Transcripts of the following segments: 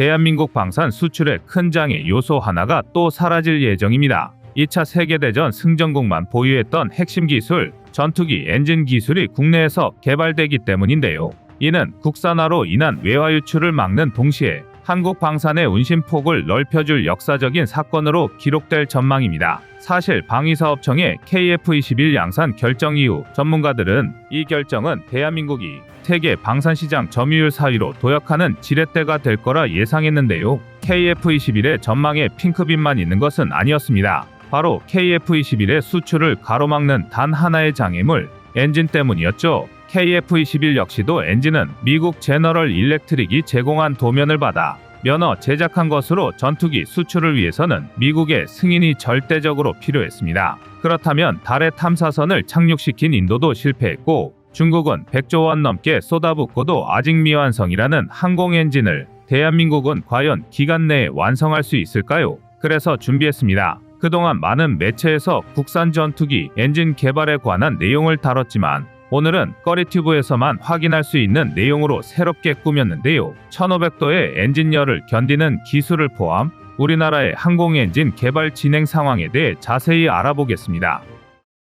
대한민국 방산 수출의 큰 장의 요소 하나가 또 사라질 예정입니다. 2차 세계대전 승전국만 보유했던 핵심 기술, 전투기 엔진 기술이 국내에서 개발되기 때문인데요. 이는 국산화로 인한 외화 유출을 막는 동시에 한국 방산의 운신폭을 넓혀줄 역사적인 사건으로 기록될 전망입니다. 사실 방위사업청의 KF-21 양산 결정 이후 전문가들은 이 결정은 대한민국이 세계 방산시장 점유율 4위로 도약하는 지렛대가 될 거라 예상했는데요. KF-21의 전망에 핑크빛만 있는 것은 아니었습니다. 바로 KF-21의 수출을 가로막는 단 하나의 장애물, 엔진 때문이었죠. KF-21 역시도 엔진은 미국 제너럴 일렉트릭이 제공한 도면을 받아 면허 제작한 것으로 전투기 수출을 위해서는 미국의 승인이 절대적으로 필요했습니다. 그렇다면 달의 탐사선을 착륙시킨 인도도 실패했고 중국은 100조 원 넘게 쏟아붓고도 아직 미완성이라는 항공 엔진을 대한민국은 과연 기간 내에 완성할 수 있을까요? 그래서 준비했습니다. 그동안 많은 매체에서 국산 전투기 엔진 개발에 관한 내용을 다뤘지만 오늘은 꺼리튜브에서만 확인할 수 있는 내용으로 새롭게 꾸몄는데요. 1500도의 엔진열을 견디는 기술을 포함 우리나라의 항공 엔진 개발 진행 상황에 대해 자세히 알아보겠습니다.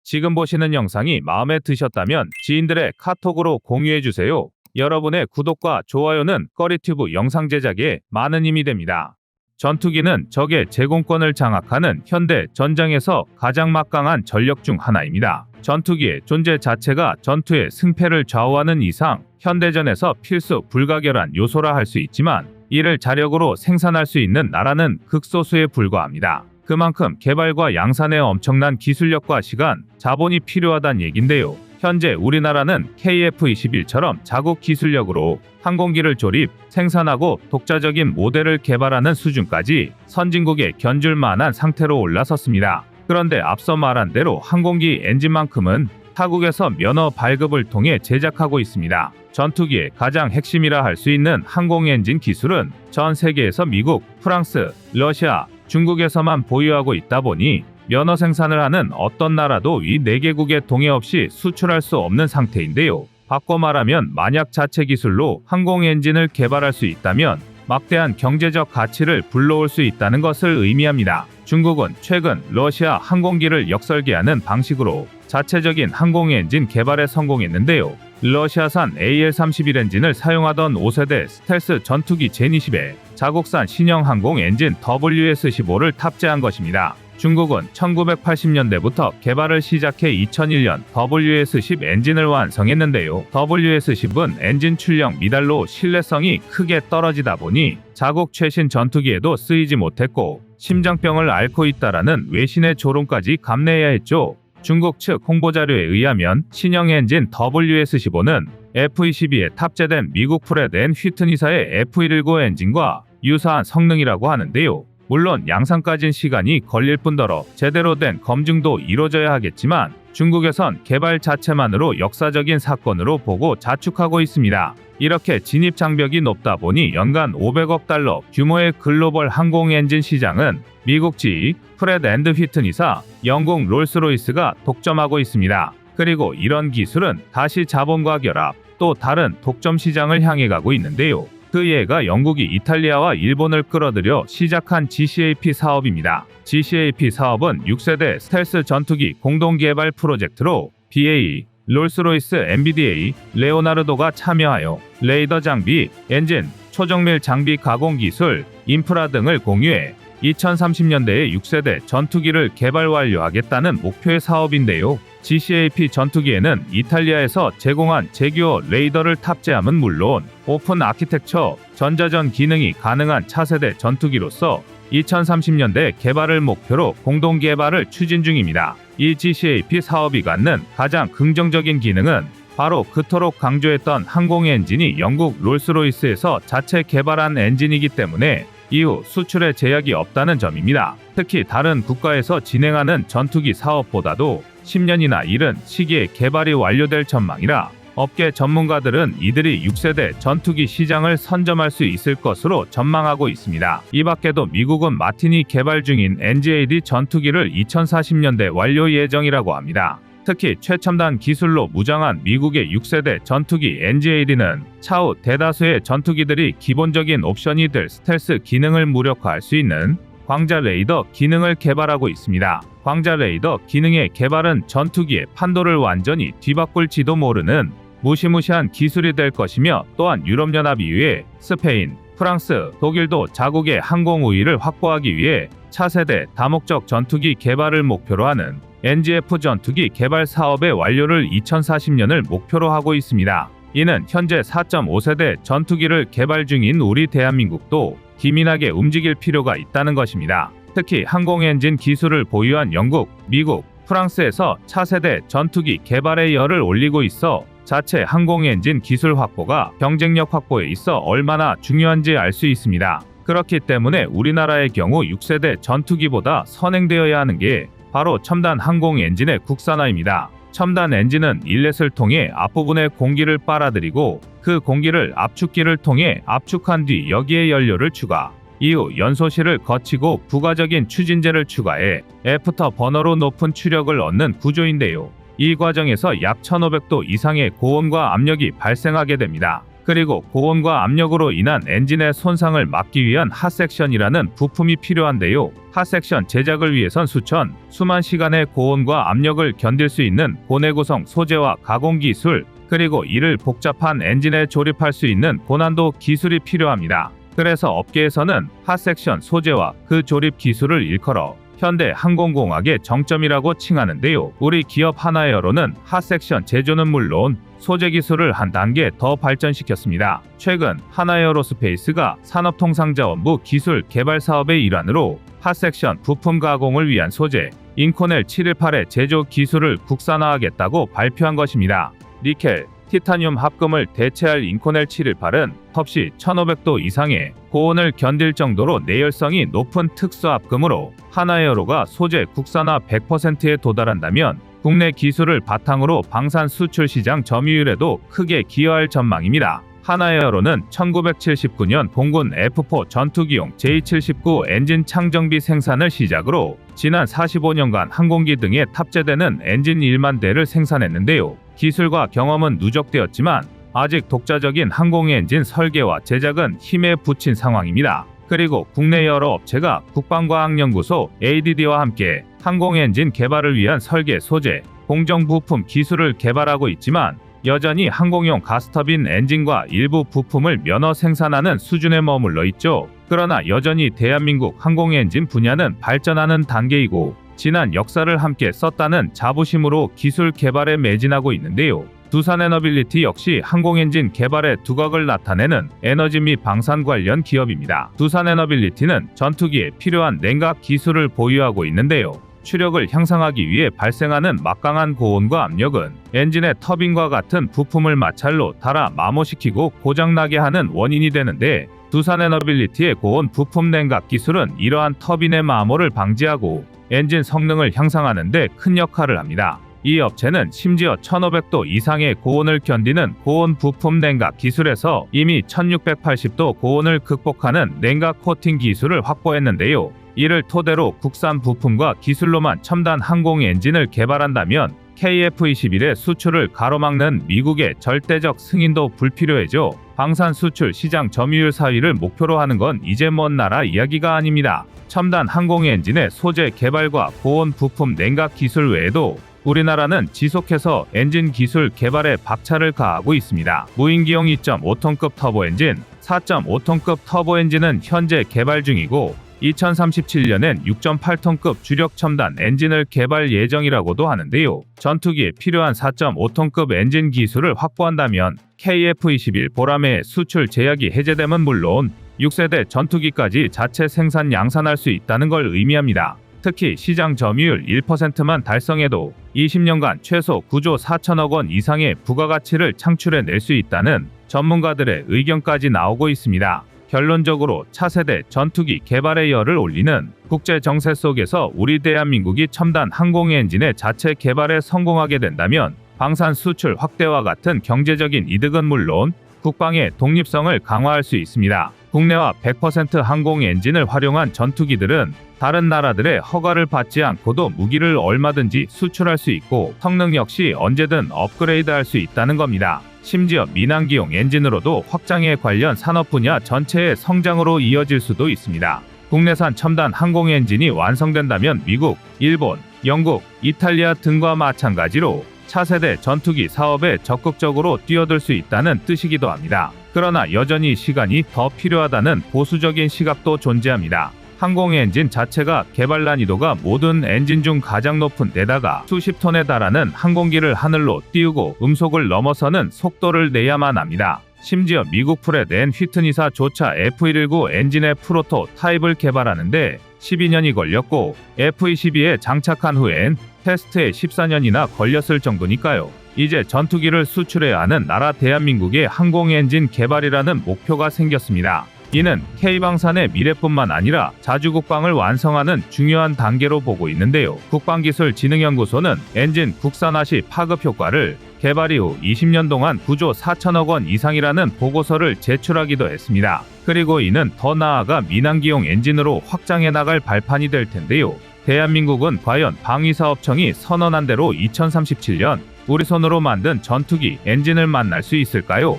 지금 보시는 영상이 마음에 드셨다면 지인들의 카톡으로 공유해 주세요. 여러분의 구독과 좋아요는 꺼리튜브 영상 제작에 많은 힘이 됩니다. 전투기는 적의 제공권을 장악하는 현대 전장에서 가장 막강한 전력 중 하나입니다. 전투기의 존재 자체가 전투의 승패를 좌우하는 이상 현대전에서 필수 불가결한 요소라 할 수 있지만 이를 자력으로 생산할 수 있는 나라는 극소수에 불과합니다. 그만큼 개발과 양산에 엄청난 기술력과 시간, 자본이 필요하단 얘긴데요. 현재 우리나라는 KF-21처럼 자국 기술력으로 항공기를 조립, 생산하고 독자적인 모델을 개발하는 수준까지 선진국에 견줄 만한 상태로 올라섰습니다. 그런데 앞서 말한 대로 항공기 엔진만큼은 타국에서 면허 발급을 통해 제작하고 있습니다. 전투기의 가장 핵심이라 할 수 있는 항공 엔진 기술은 전 세계에서 미국, 프랑스, 러시아, 중국에서만 보유하고 있다 보니 면허 생산을 하는 어떤 나라도 이 4개국의 동의 없이 수출할 수 없는 상태인데요. 바꿔 말하면 만약 자체 기술로 항공 엔진을 개발할 수 있다면 막대한 경제적 가치를 불러올 수 있다는 것을 의미합니다. 중국은 최근 러시아 항공기를 역설계하는 방식으로 자체적인 항공 엔진 개발에 성공했는데요. 러시아산 AL-31 엔진을 사용하던 5세대 스텔스 전투기 제니10에 자국산 신형 항공 엔진 WS-15를 탑재한 것입니다. 중국은 1980년대부터 개발을 시작해 2001년 WS-10 엔진을 완성했는데요. WS-10은 엔진 출력 미달로 신뢰성이 크게 떨어지다 보니 자국 최신 전투기에도 쓰이지 못했고 심장병을 앓고 있다라는 외신의 조롱까지 감내해야 했죠. 중국 측 홍보자료에 의하면 신형 엔진 WS-15는 F-22에 탑재된 미국 앤 휘트니사의 F-119 엔진과 유사한 성능이라고 하는데요. 물론 양산까진 시간이 걸릴 뿐더러 제대로 된 검증도 이뤄져야 하겠지만 중국에선 개발 자체만으로 역사적인 사건으로 보고 자축하고 있습니다. 이렇게 진입 장벽이 높다 보니 연간 500억 달러 규모의 글로벌 항공 엔진 시장은 미국 지 프레드 앤드 휘트니사, 영국 롤스로이스가 독점하고 있습니다. 그리고 이런 기술은 다시 자본과 결합, 또 다른 독점 시장을 향해 가고 있는데요. 그 예가 영국이 이탈리아와 일본을 끌어들여 시작한 GCAP 사업입니다. GCAP 사업은 6세대 스텔스 전투기 공동 개발 프로젝트로 BAE, 롤스로이스 MBDA, 레오나르도가 참여하여 레이더 장비, 엔진, 초정밀 장비 가공 기술, 인프라 등을 공유해 2030년대에 6세대 전투기를 개발 완료하겠다는 목표의 사업인데요. GCAP 전투기에는 이탈리아에서 제공한 제규어 레이더를 탑재함은 물론 오픈 아키텍처, 전자전 기능이 가능한 차세대 전투기로서 2030년대 개발을 목표로 공동 개발을 추진 중입니다. 이 GCAP 사업이 갖는 가장 긍정적인 기능은 바로 그토록 강조했던 항공 엔진이 영국 롤스로이스에서 자체 개발한 엔진이기 때문에 이후 수출에 제약이 없다는 점입니다. 특히 다른 국가에서 진행하는 전투기 사업보다도 10년이나 이른 시기에 개발이 완료될 전망이라 업계 전문가들은 이들이 6세대 전투기 시장을 선점할 수 있을 것으로 전망하고 있습니다. 이 밖에도 미국은 마틴이 개발 중인 NGAD 전투기를 2040년대 완료 예정이라고 합니다. 특히 최첨단 기술로 무장한 미국의 6세대 전투기 NGAD는 차후 대다수의 전투기들이 기본적인 옵션이 될 스텔스 기능을 무력화할 수 있는 광자 레이더 기능을 개발하고 있습니다. 광자 레이더 기능의 개발은 전투기의 판도를 완전히 뒤바꿀지도 모르는 무시무시한 기술이 될 것이며 또한 유럽연합 이외에 스페인, 프랑스, 독일도 자국의 항공 우위를 확보하기 위해 차세대 다목적 전투기 개발을 목표로 하는 NGF 전투기 개발 사업의 완료를 2040년을 목표로 하고 있습니다. 이는 현재 4.5세대 전투기를 개발 중인 우리 대한민국도 기민하게 움직일 필요가 있다는 것입니다. 특히 항공 엔진 기술을 보유한 영국, 미국, 프랑스에서 차세대 전투기 개발의 열을 올리고 있어 자체 항공 엔진 기술 확보가 경쟁력 확보에 있어 얼마나 중요한지 알 수 있습니다. 그렇기 때문에 우리나라의 경우 6세대 전투기보다 선행되어야 하는 게 바로 첨단 항공 엔진의 국산화입니다. 첨단 엔진은 인렛을 통해 앞부분에 공기를 빨아들이고 그 공기를 압축기를 통해 압축한 뒤 여기에 연료를 추가. 이후 연소실을 거치고 부가적인 추진제를 추가해 애프터 버너로 높은 추력을 얻는 구조인데요. 이 과정에서 약 1500도 이상의 고온과 압력이 발생하게 됩니다. 그리고 고온과 압력으로 인한 엔진의 손상을 막기 위한 핫섹션이라는 부품이 필요한데요. 핫섹션 제작을 위해선 수천, 수만 시간의 고온과 압력을 견딜 수 있는 고내 구성 소재와 가공 기술, 그리고 이를 복잡한 엔진에 조립할 수 있는 고난도 기술이 필요합니다. 그래서 업계에서는 핫섹션 소재와 그 조립 기술을 일컬어 현대 항공공학의 정점이라고 칭하는데요. 우리 기업 하나에어로는 핫섹션 제조는 물론 소재 기술을 한 단계 더 발전시켰습니다. 최근 하나에어로스페이스가 산업통상자원부 기술 개발 사업의 일환으로 핫섹션 부품 가공을 위한 소재 인코넬 718의 제조 기술을 국산화하겠다고 발표한 것입니다. 니켈, 티타늄 합금을 대체할 인코넬 718은 텁시 1500도 이상의 고온을 견딜 정도로 내열성이 높은 특수 합금으로 하나에어로가 소재 국산화 100%에 도달한다면 국내 기술을 바탕으로 방산 수출 시장 점유율에도 크게 기여할 전망입니다. 하나에어로는 1979년 공군 F4 전투기용 J79 엔진 창정비 생산을 시작으로 지난 45년간 항공기 등에 탑재되는 엔진 1만 대를 생산했는데요. 기술과 경험은 누적되었지만 아직 독자적인 항공 엔진 설계와 제작은 힘에 부친 상황입니다. 그리고 국내 여러 업체가 국방과학연구소 ADD와 함께 항공 엔진 개발을 위한 설계 소재, 공정 부품 기술을 개발하고 있지만 여전히 항공용 가스터빈 엔진과 일부 부품을 면허 생산하는 수준에 머물러 있죠. 그러나 여전히 대한민국 항공 엔진 분야는 발전하는 단계이고 지난 역사를 함께 썼다는 자부심으로 기술 개발에 매진하고 있는데요. 두산 에너빌리티 역시 항공엔진 개발의 두각을 나타내는 에너지 및 방산 관련 기업입니다. 두산 에너빌리티는 전투기에 필요한 냉각 기술을 보유하고 있는데요. 추력을 향상하기 위해 발생하는 막강한 고온과 압력은 엔진의 터빈과 같은 부품을 마찰로 달아 마모시키고 고장나게 하는 원인이 되는데 두산에너빌리티의 고온 부품 냉각 기술은 이러한 터빈의 마모를 방지하고 엔진 성능을 향상하는 데 큰 역할을 합니다. 이 업체는 심지어 1500도 이상의 고온을 견디는 고온 부품 냉각 기술에서 이미 1680도 고온을 극복하는 냉각 코팅 기술을 확보했는데요. 이를 토대로 국산 부품과 기술로만 첨단 항공 엔진을 개발한다면 KF-21의 수출을 가로막는 미국의 절대적 승인도 불필요해져 방산 수출 시장 점유율 4위를 목표로 하는 건 이제 먼 나라 이야기가 아닙니다. 첨단 항공 엔진의 소재 개발과 고온 부품 냉각 기술 외에도 우리나라는 지속해서 엔진 기술 개발에 박차를 가하고 있습니다. 무인기용 2.5톤급 터보 엔진, 4.5톤급 터보 엔진은 현재 개발 중이고 2037년엔 6.8톤급 주력 첨단 엔진을 개발 예정이라고도 하는데요. 전투기에 필요한 4.5톤급 엔진 기술을 확보한다면 KF-21 보람의 수출 제약이 해제되면 물론 6세대 전투기까지 자체 생산 양산할 수 있다는 걸 의미합니다. 특히 시장 점유율 1%만 달성해도 20년간 최소 9조 4천억 원 이상의 부가가치를 창출해낼 수 있다는 전문가들의 의견까지 나오고 있습니다. 결론적으로 차세대 전투기 개발의 열을 올리는 국제 정세 속에서 우리 대한민국이 첨단 항공 엔진의 자체 개발에 성공하게 된다면 방산 수출 확대와 같은 경제적인 이득은 물론 국방의 독립성을 강화할 수 있습니다. 국내와 100% 항공 엔진을 활용한 전투기들은 다른 나라들의 허가를 받지 않고도 무기를 얼마든지 수출할 수 있고 성능 역시 언제든 업그레이드 할 수 있다는 겁니다. 심지어 민항기용 엔진으로도 확장에 관련 산업 분야 전체의 성장으로 이어질 수도 있습니다. 국내산 첨단 항공 엔진이 완성된다면 미국, 일본, 영국, 이탈리아 등과 마찬가지로 차세대 전투기 사업에 적극적으로 뛰어들 수 있다는 뜻이기도 합니다. 그러나 여전히 시간이 더 필요하다는 보수적인 시각도 존재합니다. 항공 엔진 자체가 개발 난이도가 모든 엔진 중 가장 높은 데다가 수십 톤에 달하는 항공기를 하늘로 띄우고 음속을 넘어서는 속도를 내야만 합니다. 심지어 미국 프렛 앤 휘트니사조차 F119 엔진의 프로토 타입을 개발하는데 12년이 걸렸고 F22에 장착한 후엔 테스트에 14년이나 걸렸을 정도니까요. 이제 전투기를 수출해야 하는 나라 대한민국의 항공 엔진 개발이라는 목표가 생겼습니다. 이는 K방산의 미래뿐만 아니라 자주국방을 완성하는 중요한 단계로 보고 있는데요. 국방기술진흥연구소는 엔진 국산화 시 파급 효과를 개발 이후 20년 동안 9조 4천억 원 이상이라는 보고서를 제출하기도 했습니다. 그리고 이는 더 나아가 민항기용 엔진으로 확장해 나갈 발판이 될 텐데요. 대한민국은 과연 방위사업청이 선언한 대로 2037년 우리 손으로 만든 전투기 엔진을 만날 수 있을까요?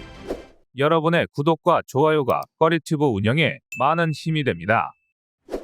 여러분의 구독과 좋아요가 꺼리튜브 운영에 많은 힘이 됩니다.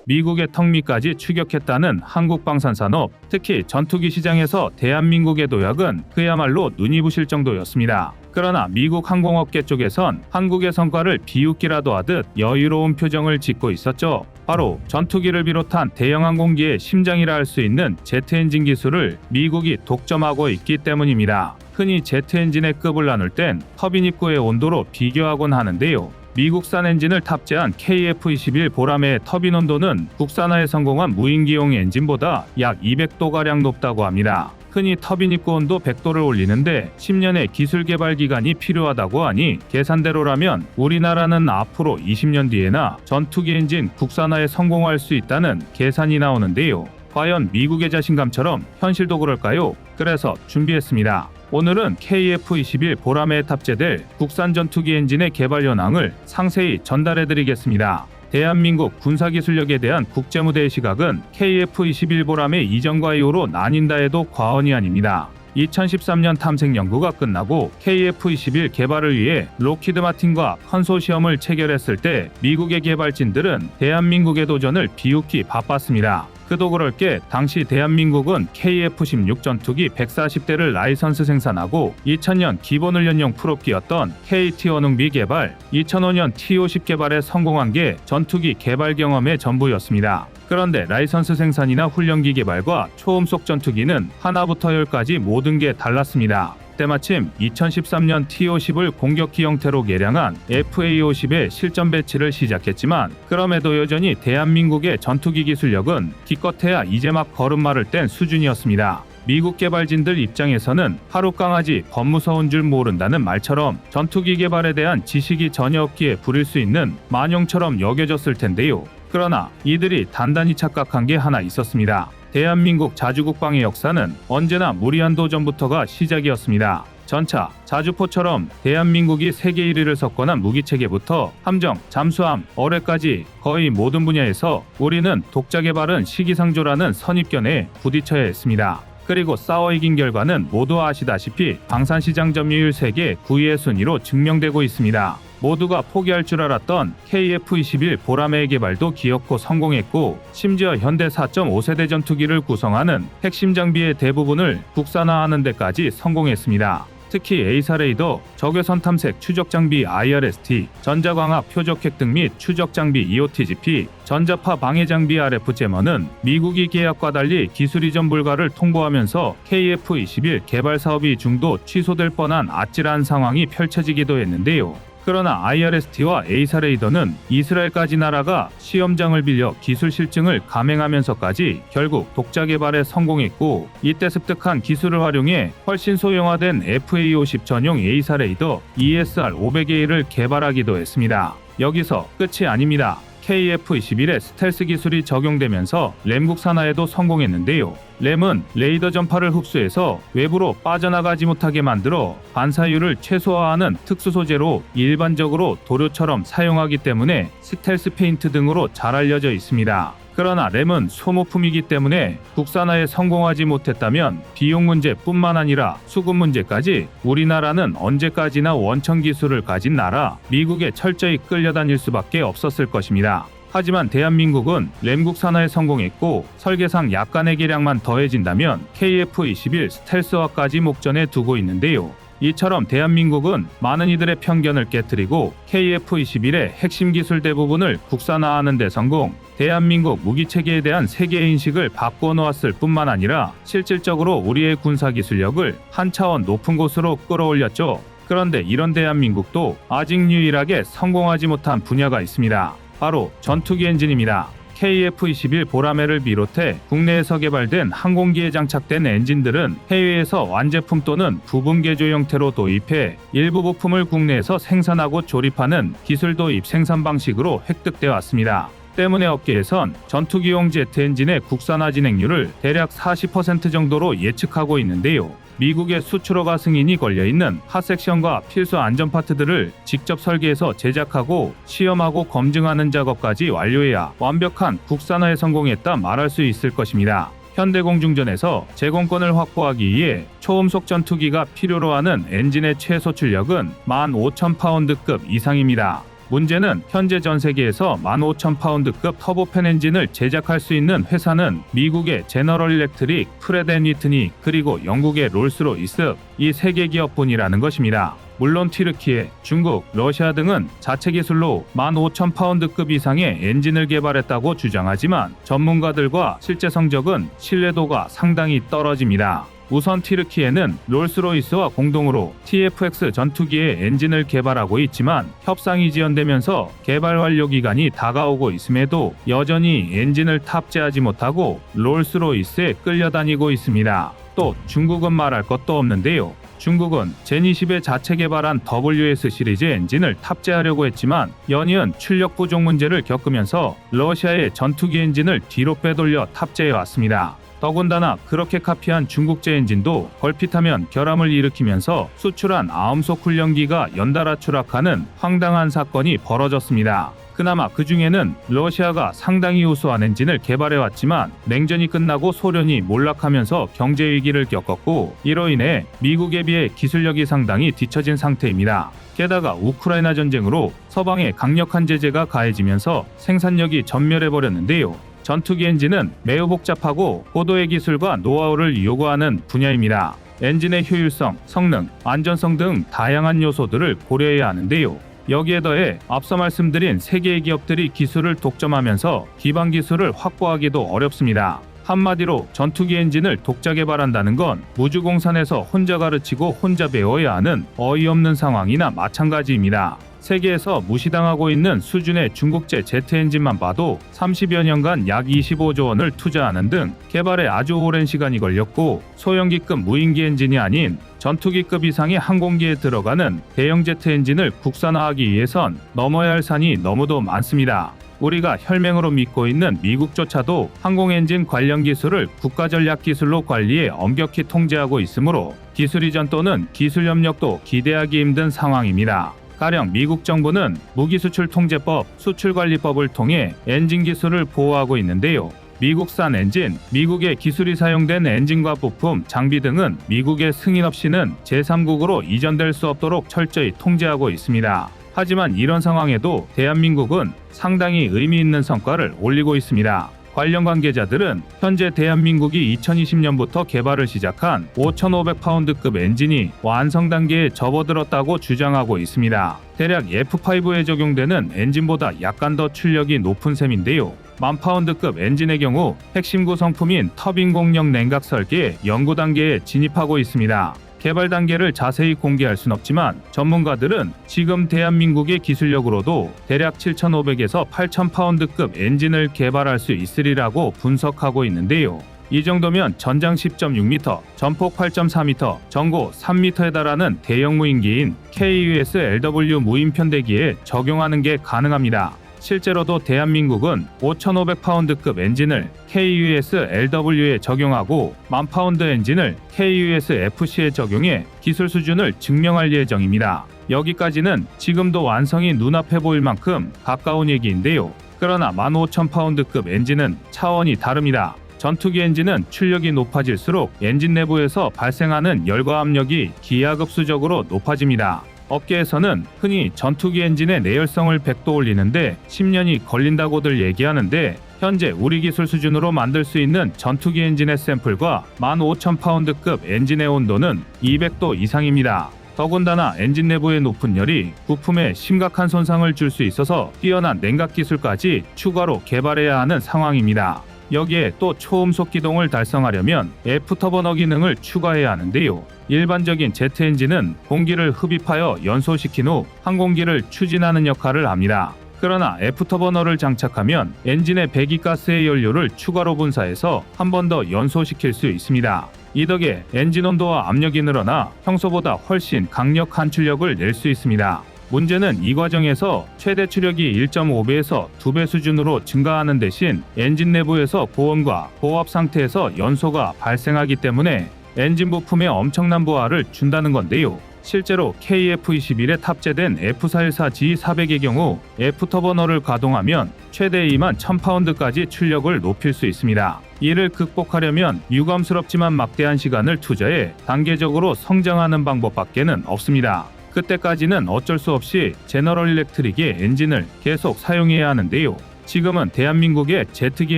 미국의 턱밑까지 추격했다는 한국 방산산업, 특히 전투기 시장에서 대한민국의 도약은 그야말로 눈이 부실 정도였습니다. 그러나 미국 항공업계 쪽에선 한국의 성과를 비웃기라도 하듯 여유로운 표정을 짓고 있었죠. 바로 전투기를 비롯한 대형 항공기의 심장이라 할 수 있는 제트 엔진 기술을 미국이 독점하고 있기 때문입니다. 흔히 제트 엔진의 급을 나눌 땐 터빈 입구의 온도로 비교하곤 하는데요. 미국산 엔진을 탑재한 KF-21 보람의 터빈 온도는 국산화에 성공한 무인기용 엔진보다 약 200도가량 높다고 합니다. 흔히 터빈 입구 온도 100도를 올리는데 10년의 기술 개발 기간이 필요하다고 하니 계산대로라면 우리나라는 앞으로 20년 뒤에나 전투기 엔진 국산화에 성공할 수 있다는 계산이 나오는데요. 과연 미국의 자신감처럼 현실도 그럴까요? 그래서 준비했습니다. 오늘은 KF-21 보람에 탑재될 국산 전투기 엔진의 개발 현황을 상세히 전달해 드리겠습니다. 대한민국 군사기술력에 대한 국제무대의 시각은 KF-21 보람의 이전과 이후로 나뉜다 해도 과언이 아닙니다. 2013년 탐색 연구가 끝나고 KF-21 개발을 위해 로키드 마틴과 컨소시엄을 체결했을 때 미국의 개발진들은 대한민국의 도전을 비웃기 바빴습니다. 그도 그럴 게 당시 대한민국은 KF-16 전투기 140대를 라이선스 생산하고 2000년 기본 훈련용 프로기였던 KT 원흥비 개발, 2005년 T-50 개발에 성공한 게 전투기 개발 경험의 전부였습니다. 그런데 라이선스 생산이나 훈련기 개발과 초음속 전투기는 하나부터 열까지 모든 게 달랐습니다. 때마침 2013년 T-50을 공격기 형태로 개량한 FA-50의 실전 배치를 시작했지만 그럼에도 여전히 대한민국의 전투기 기술력은 기껏해야 이제 막 걸음마를 뗀 수준이었습니다. 미국 개발진들 입장에서는 하루 강아지 법무서운 줄 모른다는 말처럼 전투기 개발에 대한 지식이 전혀 없기에 부릴 수 있는 만용처럼 여겨졌을 텐데요. 그러나 이들이 단단히 착각한 게 하나 있었습니다. 대한민국 자주국방의 역사는 언제나 무리한 도전부터가 시작이었습니다. 전차, 자주포처럼 대한민국이 세계 1위를 석권한 무기체계부터 함정, 잠수함, 어뢰까지 거의 모든 분야에서 우리는 독자 개발은 시기상조라는 선입견에 부딪혀야 했습니다. 그리고 싸워 이긴 결과는 모두 아시다시피 방산시장 점유율 세계 9위의 순위로 증명되고 있습니다. 모두가 포기할 줄 알았던 KF-21 보라매의 개발도 기어코 성공했고 심지어 현대 4.5세대 전투기를 구성하는 핵심 장비의 대부분을 국산화하는 데까지 성공했습니다. 특히 A사 레이더, 적외선 탐색 추적 장비 IRST, 전자광학 표적핵 등 및 추적 장비 EOTGP, 전자파 방해 장비 RF 제머는 미국이 계약과 달리 기술 이전 불가를 통보하면서 KF-21 개발 사업이 중도 취소될 뻔한 아찔한 상황이 펼쳐지기도 했는데요. 그러나 IRST와 A사 레이더는 이스라엘까지 나라가 시험장을 빌려 기술 실증을 감행하면서까지 결국 독자 개발에 성공했고 이때 습득한 기술을 활용해 훨씬 소형화된 FA50 전용 A사 레이더 ESR 500A를 개발하기도 했습니다. 여기서 끝이 아닙니다. KF-21의 스텔스 기술이 적용되면서 램 국산화에도 성공했는데요. 램은 레이더 전파를 흡수해서 외부로 빠져나가지 못하게 만들어 반사율을 최소화하는 특수 소재로 일반적으로 도료처럼 사용하기 때문에 스텔스 페인트 등으로 잘 알려져 있습니다. 그러나 램은 소모품이기 때문에 국산화에 성공하지 못했다면 비용 문제뿐만 아니라 수급 문제까지 우리나라는 언제까지나 원천 기술을 가진 나라 미국에 철저히 끌려다닐 수밖에 없었을 것입니다. 하지만 대한민국은 램 국산화에 성공했고 설계상 약간의 개량만 더해진다면 KF-21 스텔스화까지 목전에 두고 있는데요. 이처럼 대한민국은 많은 이들의 편견을 깨뜨리고 KF-21의 핵심 기술 대부분을 국산화하는 데 성공, 대한민국 무기 체계에 대한 세계 인식을 바꿔 놓았을 뿐만 아니라 실질적으로 우리의 군사 기술력을 한 차원 높은 곳으로 끌어올렸죠. 그런데 이런 대한민국도 아직 유일하게 성공하지 못한 분야가 있습니다. 바로 전투기 엔진입니다. KF-21 보라매를 비롯해 국내에서 개발된 항공기에 장착된 엔진들은 해외에서 완제품 또는 부분 개조 형태로 도입해 일부 부품을 국내에서 생산하고 조립하는 기술 도입 생산 방식으로 획득되어 왔습니다. 때문에 업계에선 전투기용 제트 엔진의 국산화 진행률을 대략 40% 정도로 예측하고 있는데요. 미국의 수출허가 승인이 걸려있는 핫섹션과 필수 안전 파트들을 직접 설계해서 제작하고 시험하고 검증하는 작업까지 완료해야 완벽한 국산화에 성공했다 말할 수 있을 것입니다. 현대공중전에서 제공권을 확보하기 위해 초음속 전투기가 필요로 하는 엔진의 최소 출력은 15,000파운드급 이상입니다. 문제는 현재 전 세계에서 15,000파운드급 터보팬 엔진을 제작할 수 있는 회사는 미국의 제너럴 일렉트릭, 프레덴 위트니, 그리고 영국의 롤스로이스 이 세 개 기업뿐이라는 것입니다. 물론 튀르키예, 중국, 러시아 등은 자체 기술로 15,000파운드급 이상의 엔진을 개발했다고 주장하지만 전문가들과 실제 성적은 신뢰도가 상당히 떨어집니다. 우선 튀르키예는 롤스로이스와 공동으로 TFX 전투기의 엔진을 개발하고 있지만 협상이 지연되면서 개발 완료 기간이 다가오고 있음에도 여전히 엔진을 탑재하지 못하고 롤스로이스에 끌려다니고 있습니다. 또 중국은 말할 것도 없는데요. 중국은 제니10에 자체 개발한 WS 시리즈 엔진을 탑재하려고 했지만 연이은 출력 부족 문제를 겪으면서 러시아의 전투기 엔진을 뒤로 빼돌려 탑재해 왔습니다. 더군다나 그렇게 카피한 중국제 엔진도 걸핏하면 결함을 일으키면서 수출한 아음속 훈련기가 연달아 추락하는 황당한 사건이 벌어졌습니다. 그나마 그 중에는 러시아가 상당히 우수한 엔진을 개발해왔지만 냉전이 끝나고 소련이 몰락하면서 경제 위기를 겪었고 이로 인해 미국에 비해 기술력이 상당히 뒤처진 상태입니다. 게다가 우크라이나 전쟁으로 서방의 강력한 제재가 가해지면서 생산력이 전멸해버렸는데요. 전투기 엔진은 매우 복잡하고 고도의 기술과 노하우를 요구하는 분야입니다. 엔진의 효율성, 성능, 안전성 등 다양한 요소들을 고려해야 하는데요. 여기에 더해 앞서 말씀드린 세 개의 기업들이 기술을 독점하면서 기반 기술을 확보하기도 어렵습니다. 한마디로 전투기 엔진을 독자 개발한다는 건 무주공산에서 혼자 가르치고 혼자 배워야 하는 어이없는 상황이나 마찬가지입니다. 세계에서 무시당하고 있는 수준의 중국제 제트 엔진만 봐도 30여 년간 약 25조 원을 투자하는 등 개발에 아주 오랜 시간이 걸렸고 소형기급 무인기 엔진이 아닌 전투기급 이상의 항공기에 들어가는 대형 제트 엔진을 국산화하기 위해선 넘어야 할 산이 너무도 많습니다. 우리가 혈맹으로 믿고 있는 미국조차도 항공 엔진 관련 기술을 국가 전략 기술로 관리해 엄격히 통제하고 있으므로 기술 이전 또는 기술 협력도 기대하기 힘든 상황입니다. 가령 미국 정부는 무기수출 통제법, 수출관리법을 통해 엔진 기술을 보호하고 있는데요. 미국산 엔진, 미국의 기술이 사용된 엔진과 부품, 장비 등은 미국의 승인 없이는 제3국으로 이전될 수 없도록 철저히 통제하고 있습니다. 하지만 이런 상황에도 대한민국은 상당히 의미 있는 성과를 올리고 있습니다. 관련 관계자들은 현재 대한민국이 2020년부터 개발을 시작한 5,500파운드급 엔진이 완성 단계에 접어들었다고 주장하고 있습니다. 대략 F5에 적용되는 엔진보다 약간 더 출력이 높은 셈인데요. 만 파운드급 엔진의 경우 핵심 구성품인 터빈 공력 냉각 설계 연구 단계에 진입하고 있습니다. 개발 단계를 자세히 공개할 순 없지만 전문가들은 지금 대한민국의 기술력으로도 대략 7,500에서 8,000파운드급 엔진을 개발할 수 있으리라고 분석하고 있는데요. 이 정도면 전장 10.6m, 전폭 8.4m, 전고 3m에 달하는 대형 무인기인 KUS LW 무인 편대기에 적용하는 게 가능합니다. 실제로도 대한민국은 5,500파운드급 엔진을 KUS LW에 적용하고 10,000파운드 엔진을 KUS FC에 적용해 기술 수준을 증명할 예정입니다. 여기까지는 지금도 완성이 눈앞에 보일 만큼 가까운 얘기인데요. 그러나 15,000파운드급 엔진은 차원이 다릅니다. 전투기 엔진은 출력이 높아질수록 엔진 내부에서 발생하는 열과 압력이 기하급수적으로 높아집니다. 업계에서는 흔히 전투기 엔진의 내열성을 100도 올리는데 10년이 걸린다고들 얘기하는데 현재 우리 기술 수준으로 만들 수 있는 전투기 엔진의 샘플과 15,000파운드급 엔진의 온도는 200도 이상입니다. 더군다나 엔진 내부의 높은 열이 부품에 심각한 손상을 줄 수 있어서 뛰어난 냉각 기술까지 추가로 개발해야 하는 상황입니다. 여기에 또 초음속 기동을 달성하려면 F터버너 기능을 추가해야 하는데요. 일반적인 제트 엔진은 공기를 흡입하여 연소시킨 후 항공기를 추진하는 역할을 합니다. 그러나 F터버너를 장착하면 엔진의 배기가스의 연료를 추가로 분사해서 한 번 더 연소시킬 수 있습니다. 이 덕에 엔진 온도와 압력이 늘어나 평소보다 훨씬 강력한 출력을 낼 수 있습니다. 문제는 이 과정에서 최대 추력이 1.5배에서 2배 수준으로 증가하는 대신 엔진 내부에서 고온과 고압 상태에서 연소가 발생하기 때문에 엔진 부품에 엄청난 부하를 준다는 건데요. 실제로 KF-21에 탑재된 F414G400의 경우 F터버너를 가동하면 최대 2만 1000파운드까지 출력을 높일 수 있습니다. 이를 극복하려면 유감스럽지만 막대한 시간을 투자해 단계적으로 성장하는 방법밖에는 없습니다. 그때까지는 어쩔 수 없이 제너럴 일렉트릭의 엔진을 계속 사용해야 하는데요. 지금은 대한민국의 제트기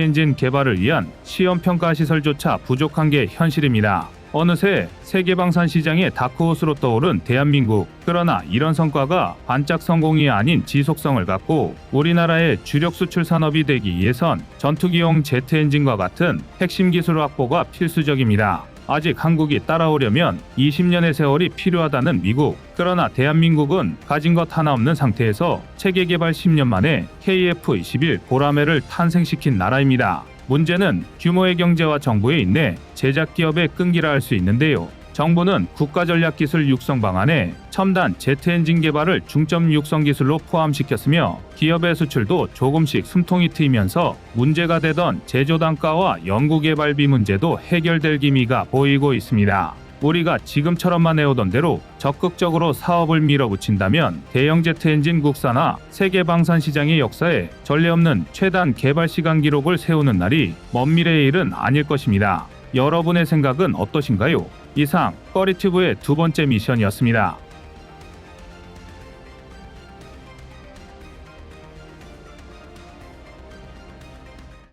엔진 개발을 위한 시험 평가 시설조차 부족한 게 현실입니다. 어느새 세계 방산 시장의 다크호스로 떠오른 대한민국. 그러나 이런 성과가 반짝 성공이 아닌 지속성을 갖고 우리나라의 주력 수출 산업이 되기 위해선 전투기용 제트 엔진과 같은 핵심 기술 확보가 필수적입니다. 아직 한국이 따라오려면 20년의 세월이 필요하다는 미국. 그러나 대한민국은 가진 것 하나 없는 상태에서 체계 개발 10년 만에 KF-21 보라매를 탄생시킨 나라입니다. 문제는 규모의 경제와 정부에 있네 제작 기업의 끈기라 할 수 있는데요. 정부는 국가전략기술 육성 방안에 첨단 제트 엔진 개발을 중점 육성 기술로 포함시켰으며 기업의 수출도 조금씩 숨통이 트이면서 문제가 되던 제조 단가와 연구 개발비 문제도 해결될 기미가 보이고 있습니다. 우리가 지금처럼만 해오던 대로 적극적으로 사업을 밀어붙인다면 대형 제트 엔진 국산화 세계 방산 시장의 역사에 전례 없는 최단 개발 시간 기록을 세우는 날이 먼 미래의 일은 아닐 것입니다. 여러분의 생각은 어떠신가요? 이상 꺼리튜브의 두 번째 미션이었습니다.